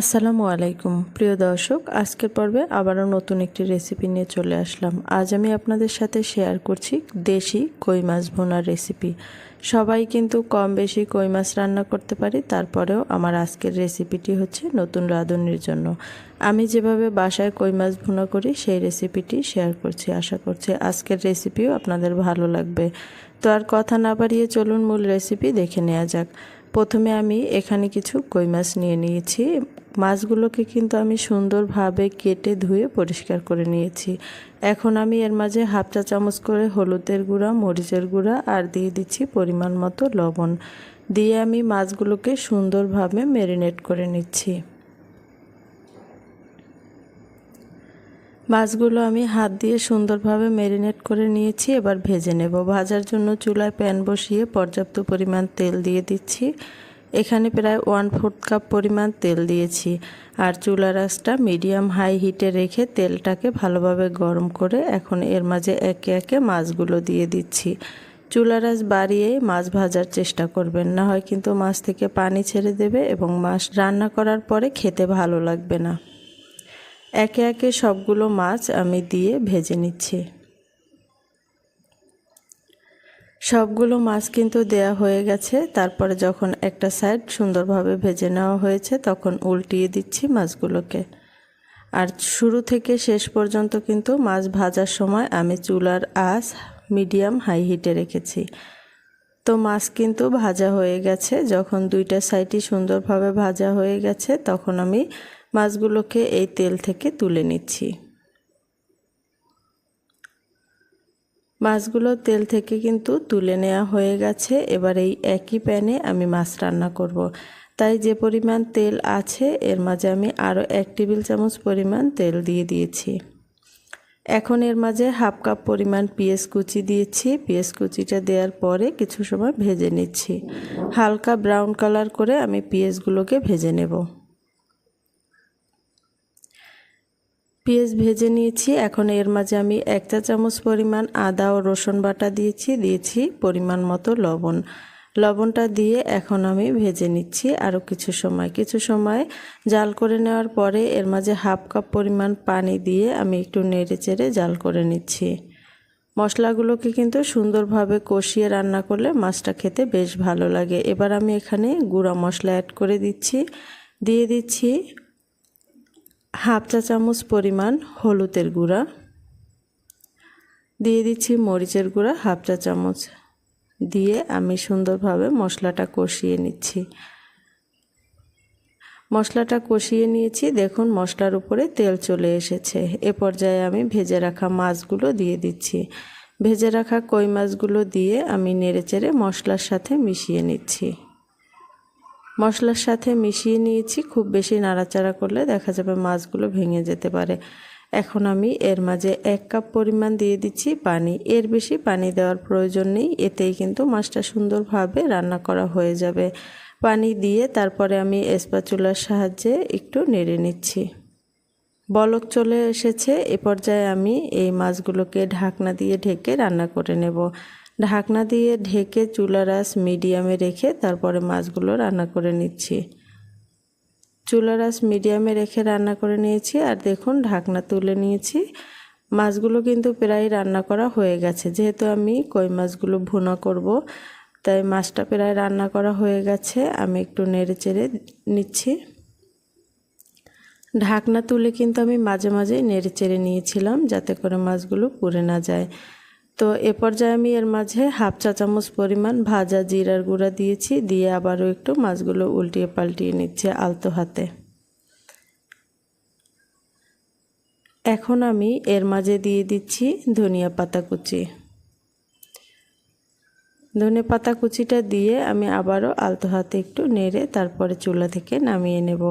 আসসালামু আলাইকুম। প্রিয় দর্শক, আজকের পর্বে আবারও নতুন একটি রেসিপি নিয়ে চলে আসলাম। আজ আমি আপনাদের সাথে শেয়ার করছি দেশি কই মাছ ভোনার রেসিপি। সবাই কিন্তু কম বেশি কই মাছ রান্না করতে পারি, তারপরেও আমার আজকের রেসিপিটি হচ্ছে নতুন রাঁধুনির জন্য। আমি যেভাবে বাসায় কই মাছ ভুনা করি, সেই রেসিপিটি শেয়ার করছি। আশা করছি আজকের রেসিপিও আপনাদের ভালো লাগবে। তো আর কথা না বাড়িয়ে চলুন মূল রেসিপি দেখে নেওয়া যাক। প্রথমে আমি এখানে কিছু কই মাছ নিয়ে নিয়েছি। মাছগুলোকে কিন্তু আমি সুন্দরভাবে কেটে ধুয়ে পরিষ্কার করে নিয়েছি। এখন আমি এর মাঝে হাফ চা চামচ করে হলুদের গুঁড়া, মরিচের গুঁড়া আর দিয়ে দিচ্ছি পরিমাণ মতো লবণ। দিয়ে আমি মাছগুলোকে সুন্দরভাবে ম্যারিনেট করে নিচ্ছি। মাছগুলো আমি হাত দিয়ে সুন্দরভাবে ম্যারিনেট করে নিয়েছি। এবার ভেজে নেব। ভাজার জন্য চুলায় প্যান বসিয়ে পর্যাপ্ত পরিমাণ তেল দিয়ে দিচ্ছি। এখানে প্রায় ওয়ান ফোর্থ কাপ পরিমাণ তেল দিয়েছি। আর চুলা রাসটা মিডিয়াম হাই হিটে রেখে তেলটাকে ভালোভাবে গরম করে এখন এর মাঝে একে একে মাছগুলো দিয়ে দিচ্ছি। চুলা রাস বাড়িয়ে মাছ ভাজার চেষ্টা করবেন, না হয় কিন্তু মাছ থেকে পানি ছেড়ে দেবে এবং মাছ রান্না করার পরে খেতে ভালো লাগবে না। একে একে সবগুলো মাছ আমি দিয়ে ভেজে নিচ্ছি। সবগুলো মাছ কিন্তু দেয়া হয়ে গেছে। তারপরে যখন একটা সাইড সুন্দরভাবে ভেজে নেওয়া হয়েছে, তখন উল্টিয়ে দিচ্ছি মাছগুলোকে। আর শুরু থেকে শেষ পর্যন্ত কিন্তু মাছ ভাজার সময় আমি চুলার আঁচ মিডিয়াম হাই হিটে রেখেছি। তো মাছ কিন্তু ভাজা হয়ে গেছে। যখন দুইটা সাইডই সুন্দরভাবে ভাজা হয়ে গেছে, তখন আমি মাছগুলোকে এই তেল থেকে তুলে নিচ্ছি। মাছগুলো তেল থেকে কিন্তু তুলে নেওয়া হয়ে গেছে। এবার এই একই প্যানে আমি মাছ রান্না করব। তাই যে পরিমাণ তেল আছে, এর মাঝে আমি আরও এক টেবিল চামচ পরিমাণ তেল দিয়ে দিয়েছি। এখন এর মাঝে হাফ কাপ পরিমাণ পিঁয়াজ কুচি দিয়েছি। পিঁয়াজ কুচিটা দেওয়ার পরে কিছু সময় ভেজে নিচ্ছি। হালকা ব্রাউন কালার করে আমি পিঁয়াজগুলোকে ভেজে নেব। পেঁয়াজ ভেজে নিয়েছি। এখন এর মাঝে আমি এক চা চামচ পরিমাণ আদা ও রসুন বাটা দিয়েছি। দিয়েছি পরিমাণ মতো লবণ। লবণটা দিয়ে এখন আমি ভেজে নিচ্ছি আরও কিছু সময়। কিছু সময় জাল করে নেওয়ার পরে এর মাঝে হাফ কাপ পরিমাণ পানি দিয়ে আমি একটু নেড়ে চেড়ে জাল করে নিচ্ছি। মশলাগুলোকে কিন্তু সুন্দরভাবে কষিয়ে রান্না করলে মাছটা খেতে বেশ ভালো লাগে। এবার আমি এখানে গুঁড়া মশলা অ্যাড করে দিচ্ছি। দিয়ে দিচ্ছি হাফ চা চামচ পরিমাণ হলুদের গুঁড়া। দিয়ে দিচ্ছি মরিচের গুঁড়া, হাফ চা চামচ। দিয়ে আমি সুন্দরভাবে মশলাটা কষিয়ে নিচ্ছি। মশলাটা কষিয়ে নিয়েছি। দেখুন, মশলার উপরে তেল চলে এসেছে। এ পর্যায়ে আমি ভেজে রাখা মাছগুলো দিয়ে দিচ্ছি। ভেজে রাখা কই মাছগুলো দিয়ে আমি নেড়েচেড়ে মশলার সাথে মিশিয়ে নিচ্ছি। মশলার সাথে মিশিয়ে নিয়েছি। খুব বেশি নাড়াচাড়া করলে দেখা যাবে মাছগুলো ভেঙে যেতে পারে। এখন আমি এর মাঝে এক কাপ পরিমাণ দিয়ে দিচ্ছি পানি। এর বেশি পানি দেওয়ার প্রয়োজন নেই। এতেই কিন্তু মাছটা সুন্দরভাবে রান্না করা হয়ে যাবে। পানি দিয়ে তারপরে আমি এসপাচুলার সাহায্যে একটু নেড়ে নিচ্ছি। বলক চলে এসেছে। এ পর্যায়ে আমি এই মাছগুলোকে ঢাকনা দিয়ে ঢেকে রান্না করে নেব। ঢাকনা দিয়ে ঢেকে চুলা রাস মিডিয়ামে রেখে তারপরে মাছগুলো রান্না করে নিচ্ছি। চুলা রাস মিডিয়ামে রেখে রান্না করে নিয়েছি আর দেখুন ঢাকনা তুলে নিয়েছি। মাছগুলো কিন্তু প্রায় রান্না করা হয়ে গেছে। যেহেতু আমি কই মাছগুলো ভুনা করব, তাই মাছটা প্রায় রান্না করা হয়ে গেছে। আমি একটু নেড়ে চেড়ে নিচ্ছি। ঢাকনা তুলে কিন্তু আমি মাঝে মাঝে নেড়ে চেড়ে নিয়েছিলাম যাতে করে মাছগুলো পুড়ে না যায়। তো এ পর্যায়ে আমি এর মাঝে হাফ চা চামচ পরিমাণ ভাজা জিরার গুঁড়া দিয়েছি, দিয়ে আবারও একটু মাছগুলো উল্টিয়ে পাল্টিয়ে নিচ্ছে আলতো হাতে। এখন আমি এর মাঝে দিয়ে দিচ্ছি ধনিয়া পাতা কুচি। ধনে পাতা কুচিটা দিয়ে আমি আবারও আলতো হাতে একটু নেড়ে তারপরে চুলা থেকে নামিয়ে নেব।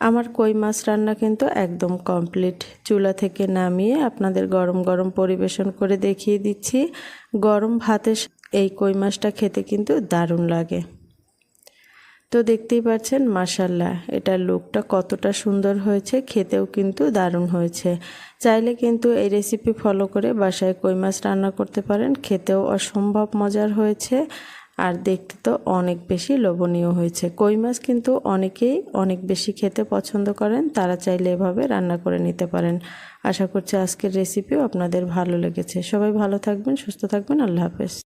আমার কই মাছ রান্না কিন্তু একদম কমপ্লিট। চুলা থেকে নামিয়ে আপনাদের গরম গরম পরিবেশন করে দেখিয়ে দিচ্ছি। গরম ভাতের এই কই মাছটা খেতে কিন্তু দারুণ লাগে। তো দেখতেই পাচ্ছেন মাসাল্লাহ এটার লুকটা কতটা সুন্দর হয়েছে, খেতেও কিন্তু দারুণ হয়েছে। চাইলে কিন্তু এই রেসিপি ফলো করে বাসায় কই মাছ রান্না করতে পারেন, খেতেও অসম্ভব মজার হয়েছে আর দেখতে তো অনেক বেশি লোভনীয় হয়েছে। কই মাছ কিন্তু অনেকেই অনেক বেশি খেতে পছন্দ করেন, তারা চাইলে এভাবে রান্না করে নিতে পারেন। আশা করছি আজকের রেসিপিও আপনাদের ভালো লেগেছে। সবাই ভালো থাকবেন, সুস্থ থাকবেন, আল্লাহ হাফেজ।